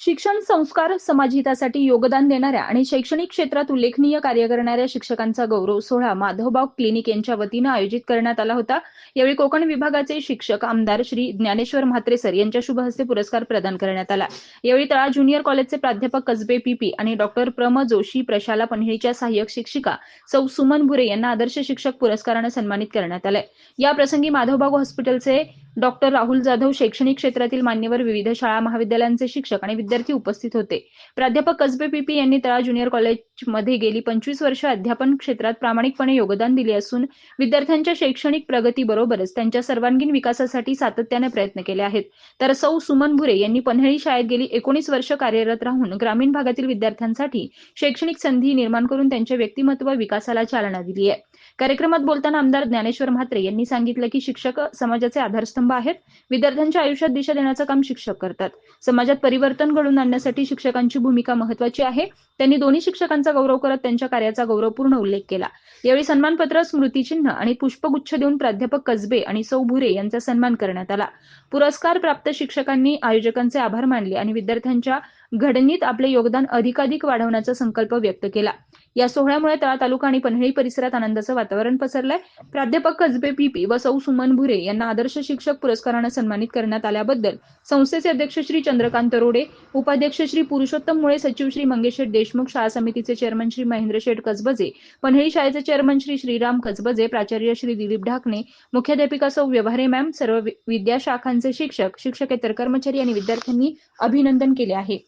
शिक्षण संस्कार समाजहितासाठी योगदान देणाऱ्या आणि शैक्षणिक क्षेत्रात उल्लेखनीय कार्य करणाऱ्या शिक्षकांचा गौरव सोहळा माधवबाग क्लिनिक यांच्या वतीनं आयोजित करण्यात आला होता. यावेळी कोकण विभागाचे शिक्षक आमदार श्री ज्ञानेश्वर म्हात्रे सर यांच्या शुभ हस्ते पुरस्कार प्रदान करण्यात आला. यावेळी तळा ज्युनियर कॉलेजचे प्राध्यापक कसबे पीपी आणि डॉक्टर प्रम जोशी प्रशाला पन्हेळीच्या सहाय्यक शिक्षिका सौ सुमन भुरे यांना आदर्श शिक्षक पुरस्कारानं सन्मानित करण्यात आलंय. याप्रसंगी माधवबाग हॉस्पिटलचे डॉक्टर राहुल जाधव शैक्षणिक क्षेत्रातील मान्यवर विविध शाळा महाविद्यालयांचे शिक्षक आणि विद्यार्थी उपस्थित होते. प्राध्यापक कसबे पीपी यांनी तळा ज्युनियर कॉलेजमध्ये गेली पंचवीस वर्ष अध्यापन क्षेत्रात प्रामाणिकपणे योगदान दिले असून विद्यार्थ्यांच्या शैक्षणिक प्रगतीबरोबरच त्यांच्या सर्वांगीण विकासासाठी सातत्याने प्रयत्न केले आहेत. तर सौ सुमन भुरे यांनी पन्हाळी शाळेत गेली एकोणीस वर्ष कार्यरत राहून ग्रामीण भागातील विद्यार्थ्यांसाठी शैक्षणिक संधी निर्माण करून त्यांच्या व्यक्तिमत्व विकासाला चालना दिली आहे. कार्यक्रमात बोलताना आमदार ज्ञानेश्वर म्हात्रे यांनी सांगितलं की शिक्षक समाजाचे आधारस्तंभ आहेत. विद्यार्थ्यांच्या आयुष्यात दिशा देण्याचं काम शिक्षक करतात. समाजात परिवर्तन घडवून आणण्यासाठी शिक्षकांची भूमिका महत्वाची आहे. त्यांनी दोन्ही शिक्षकांचा गौरव करत त्यांच्या कार्याचा गौरवपूर्ण उल्लेख केला. यावेळी सन्मानपत्र स्मृतिचिन्ह आणि पुष्पगुच्छ देऊन प्राध्यापक कसबे आणि सौ भुरे यांचा सन्मान करण्यात आला. पुरस्कार प्राप्त शिक्षकांनी आयोजकांचे आभार मानले आणि विद्यार्थ्यांच्या घडणीत आपले योगदान अधिकाधिक वाढवण्याचा संकल्प व्यक्त केला. या सोहळ्यामुळे तळा तालुका आणि पन्हाळी परिसरात आनंदाचं वातावरण पसरलंय. प्राध्यापक कसबे पीपी व सौ सुमन भुरे यांना आदर्श शिक्षक पुरस्कारानं सन्मानित करण्यात आल्याबद्दल संस्थेचे अध्यक्ष श्री चंद्रकांत रोडे उपाध्यक्ष श्री पुरुषोत्तम मुळे सचिव श्री मंगेश देश देशमुख शाळा समितीचे चेअरमन श्री महेंद्र शेठ कसबजे पन्हाळी शाळेचे चेअरमन श्री श्रीराम कसबजे प्राचार्य श्री दिलीप ढाकणे मुख्याध्यापिका सौ व्यवहारे मॅम सर्व विद्याशाखांचे शिक्षक शिक्षकेतर कर्मचारी आणि विद्यार्थ्यांनी अभिनंदन केले आहे.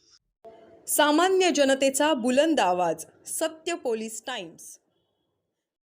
सामान्य जनतेचा बुलंद आवाज सत्य पोलीस टाइम्स.